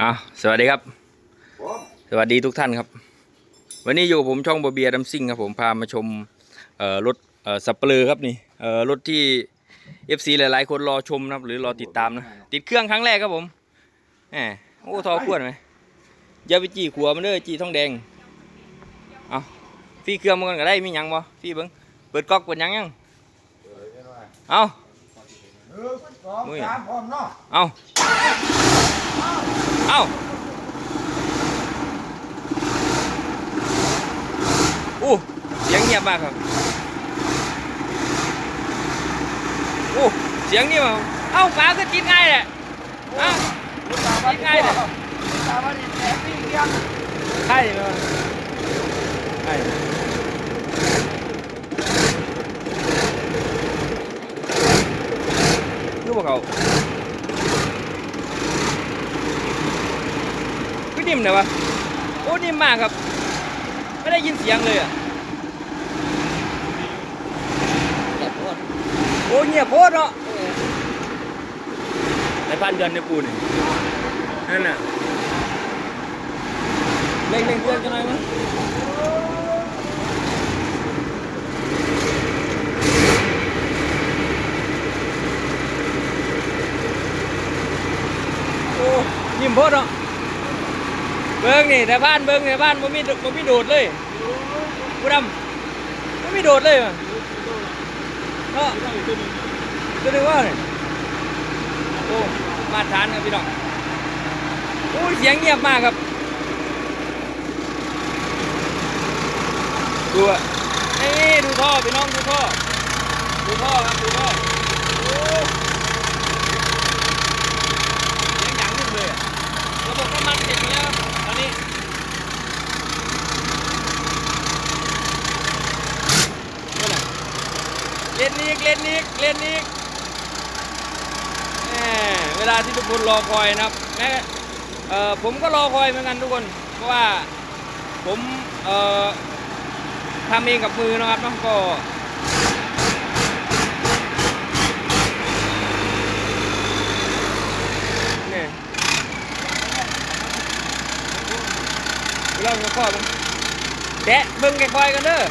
อะสวัสดีครับ สวัสดีทุกท่านครับ วันนี้อยู่กับผมช่องบเบียดัมซิ่งครับผมพามาชมเอ่อรถเอ่อสับเปลือครับนี่เอ่อรถที่ FC หลายๆ คนรอชมนะครับ หรือรอติดตามนะ ติดเครื่องครั้งแรกครับผมแหมโอ้ทอขวดไหมอย่าไปจี้ขัวมันเด้อจี้ทองแดงเอาฟี่เครื่องมันก็ได้มีหยังบ่ฟี่เบิ้งเปิดก๊อกเปิดหยังยังเอาหนึ่งสองสา มพร้อมเนาะเอาเอาอู้เสียงเงียบมากครับอู้เสียง นี่มาเอ้าฟ้าก็จิตง่ายแหละอะไม่ง่ายเลยตามมาดิแอบวิ่งเลี้ยงใช่ไหมวะใช่ดูพวกเขาก็นิ่มเลยวะโอ้นิ่มมากครับ ไม่ได้ยินเสียงเลยอะโอ้เงียบโคตรเนาะในพันเดือนในปูนี่นั่นน่ะเล่งเล่งเพื่อนกันหน่อยมั้ยโอ้ยิ้มโพดเนาะ เบิ้งนี่แต่บ้านเบิ้งแต่บ้านมันมีมันมีโดดเลยกูดำมันมีโดดเลยว่ะเนาะตัวนึงว่าเนี่ยโอ้มาตรฐานครับพี่น้องโอ้เสียงเงียบมากครับดูอะนี่ดูท่อพี่น้องดูท่อดูท่อครับดูท่อเสียงดังขึ้นเลยระบบน้ำมันติดอยู่แล้วครับตอนนี้นี่แหละ เล่นอีกเล่นอีกเล่นอีกแหมเวลาที่ทุกคนรอคอยนะครับแม้เอ่อผมก็รอคอยเหมือนกันทุกคนเพราะว่าผมเอ่อทำเองกับมือนะครับเนาะก็นี่เราจะข้อมึงแกะเบิ่งแกะคอยกันเด้อ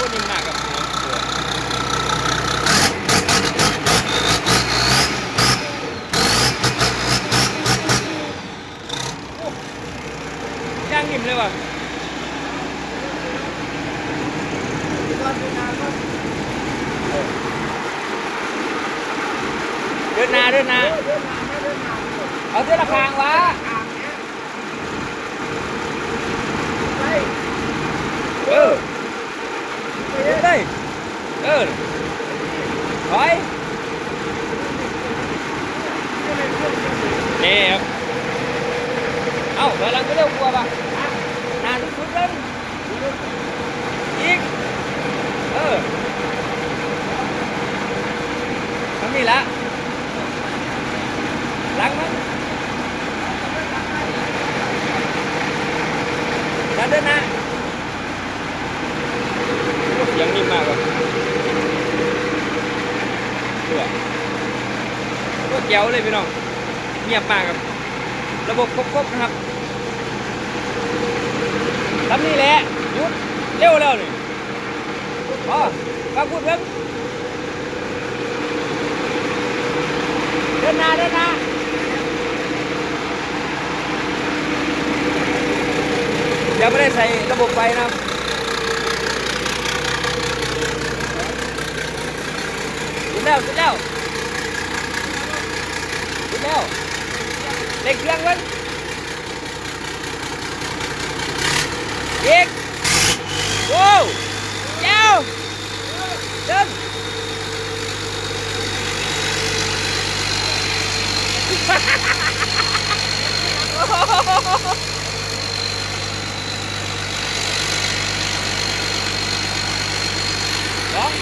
โอ้นิ่มมากครับย่างนิ่มเลยว่ะเดินนาเดินนาเอาเสื้อละคางวะเออ เออถอยนี่ครับเอ้าเวลาก็เร็วกว่าปะหนานสุดๆเลยอีกเออทำนี่ละ หลังมันดันเดินหน้าโอ้เสียงนิ่มมากครับตัวตัวเจ๋วเลยพี่น้อง เงียบมากครับ ระบบครบๆนะครับทำนี่แหละยุดเร็วแล้วนี่อ๋อฟังพูดเพิ่งเดินหน้าเดินหน้ายังไม่ได้ใส่ระบบไฟนะครับสุดแล้วสุดแล้วสุดแล้ว เล็กเครื่องมันอีกโอ้วเจ้าเดิน สอง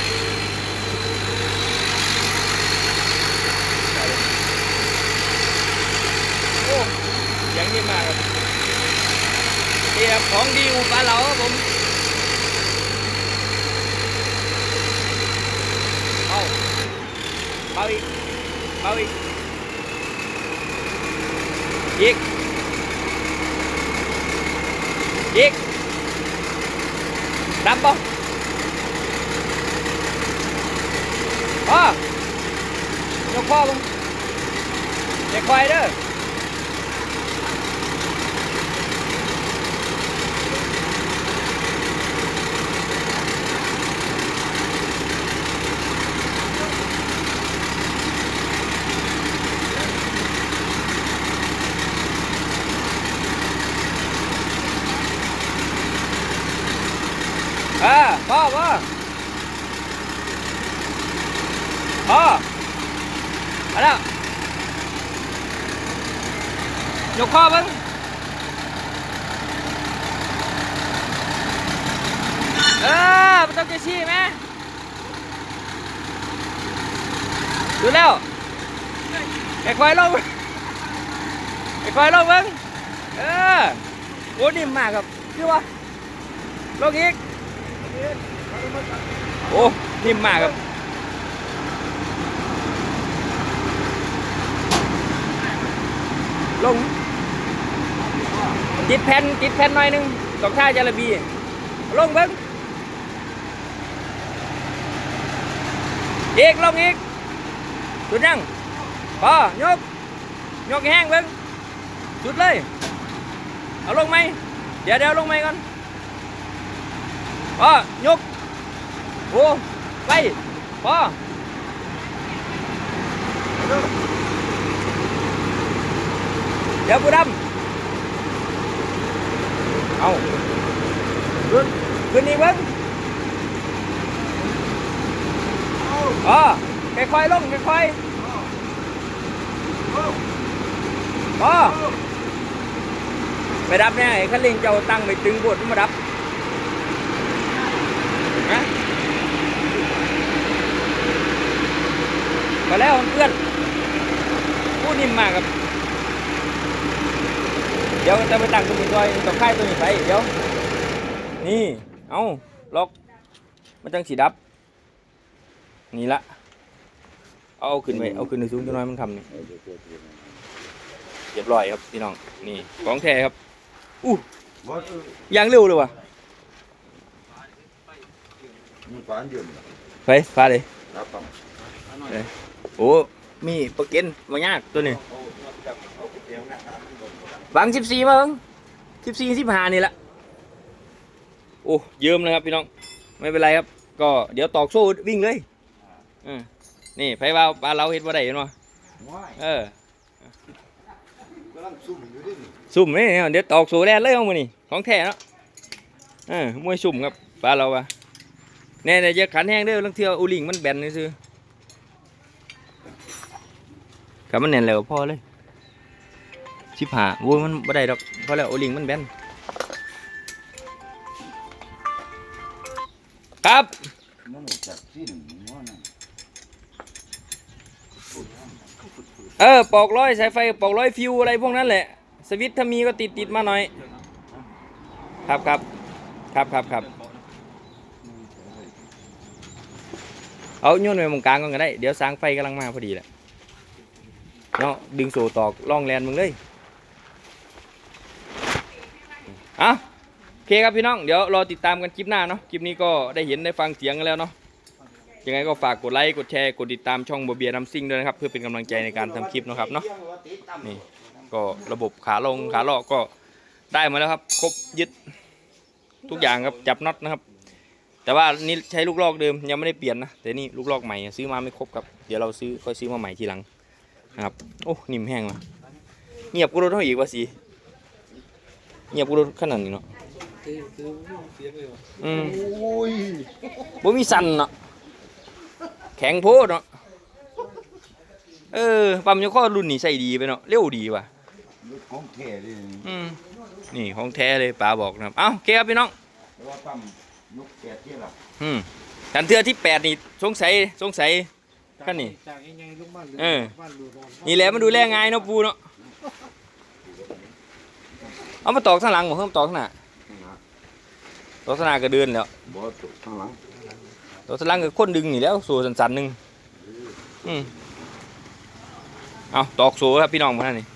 โอ้เสียงดีมากครับเกียบ ของดีอุปลาเหลาครับผมเอาเบาอีกเบาอีกอีกอีกดับบ่พ่อยกพ่อมึงเด็กควายเด้อ พ่อพ่อพ่อมาแล้วยกข้อมึงเออมันต้องจะชี้ไหมดูแล้วไอ้ควายลงไอ้ควายลงมึงเออโอ้นิ่มมากครับคือว่าลงอีก โอ้นิ่มมากครับลงติดแผ่นติดแผ่นหน่อยหนึงสองท่าจาระบีลงเบิ้งอีกลงอีกสุดยังพอยกยกแห้งเบิ้งสุดเลย เอาลงไหมเดี๋ยวเดี๋ยวลงไหมก่อน พอยกโอ้ไปพอเดี๋ยวผู้ดำเอาขึ้นขึ้นนี่เบิ้งอ๋อค่อยๆลงค่อยๆพอไปดับเนี่ยไอ้คันเร่งเจ้าตั้งไปตึงบดมาดับนะ มาแล้วเพื่อนพูดนิ่มมากครับ เดี๋ยวจะไปตั้งตัวนี้ซอยต้องค่ายตัวนี้ไป เดี๋ยว นี่ เอาล็อกมันจังสีดับ นี่ละ เอาขึ้นไป เอาขึ้นในสูงตัวน้อยมันทำนี่เรียบร้อยครับพี่น้อง นี่ของแท้ครับ อู้ยางเร็วเลยว่ะมันฟ้านยืนไปฟ้าเลยครับผม โอ้มีปลาเก็นมายากตัวนี้วางสิบสี่มาเพิ่งสิบสี่สิบห้านี่แหละโอ้เยิ้มเลยครับพี่น้อง ไม่เป็นไรครับ ก็เดี๋ยวตอกโซ่วิ่งเลยอืมนี่ไผว่าปลาเราเห็นว่าได้เห็นบ่ว้ายเออกำลังซุ่มอยู่ดินี่สุ่มนี่เดี๋ยวตอกโซ่แลนเลยของมือนี่ของแท้เนาะเออมวยสุ่มครับปลาเราปะแน่ๆจะขันแห้งเด้อลังเที่ยวอูลิงมันแบนนี่ซื้อ กับมันแน่นแล้วพอเลย ชิบหาโว้ยมันบ่ได้ดอกเพราะแล้วโอลิงมันแบนครับเออปอกร้อยสายไฟปอกร้อยฟิวอะไรพวกนั้นแหละ สวิตถ้ามีก็ติดติดมาหน่อย ครับครับครับครับครับเอาโยนไปตรงกลางก่อนก็ได้ เดี๋ยวสางไฟกำลังมาพอดีแหละ เนาะดึงโซ่ตอกล่องแลนมึงเลยอะโอเคครับพี่น้อง เดี๋ยวรอติดตามกันคลิปหน้าเนาะคลิปนี้ก็ได้เห็นได้ฟังเสียงกันแล้วเนาะยังไงก็ฝากกดไลค์กดแชร์กดติดตามช่องบเบียน้ำซิ่งด้วยนะครับ เพื่อเป็นกำลังใจในการทำคลิปนะครับเนาะนี่ก็ระบบขาลงขาลอกก็ได้มาแล้วครับ ครบยึดทุกอย่างครับจับน็อตนะครับ แต่ว่านี่ใช้ลูกลอกเดิมยังไม่ได้เปลี่ยนนะแต่นี่ลูกลอกใหม่ซื้อมาไม่ครบครับเดี๋ยวเราซื้อค่อยซื้อมาใหม่ทีหลัง ครับ โอ้ นิ่มแห้งว่ะเงียบกูรถเท่าอีกว่าสิเงียบกูรถขนาดนี้เนาะอืมโอ้ยบ่มีสั่นเนาะแข็งโพดเนาะเออปั๊มยกข้อรุ่นนี้ใส่ดีไปเนาะเร็วดีว่ะรถของแท้ดิอืมนี่ของแท้เลยป้าบอกนะครับเอ้าโอเคครับพี่น้องแต่ว่าปั๊มยกแก่ที่ละอืมกันเทือที่แปดนี่สงสัยสงสัย ขั้นนี่ จากยังไงลูกบ้านหรือเออ บ้านดูร้อนนี่แหละมันดูแลง่ายเนาะปูเนาะเอามาตอกข้างหลังบ่เพิ่มตอกข้างหน้าตอกข้างหน้าก็เดินแล้วบ่ตกข้างหลังตอกข้างหลังก็คนดึงนี่แล้วโซ่สันๆหนึงอืมเอาตอกโซ่ครับพี่น้องมาท่านนี่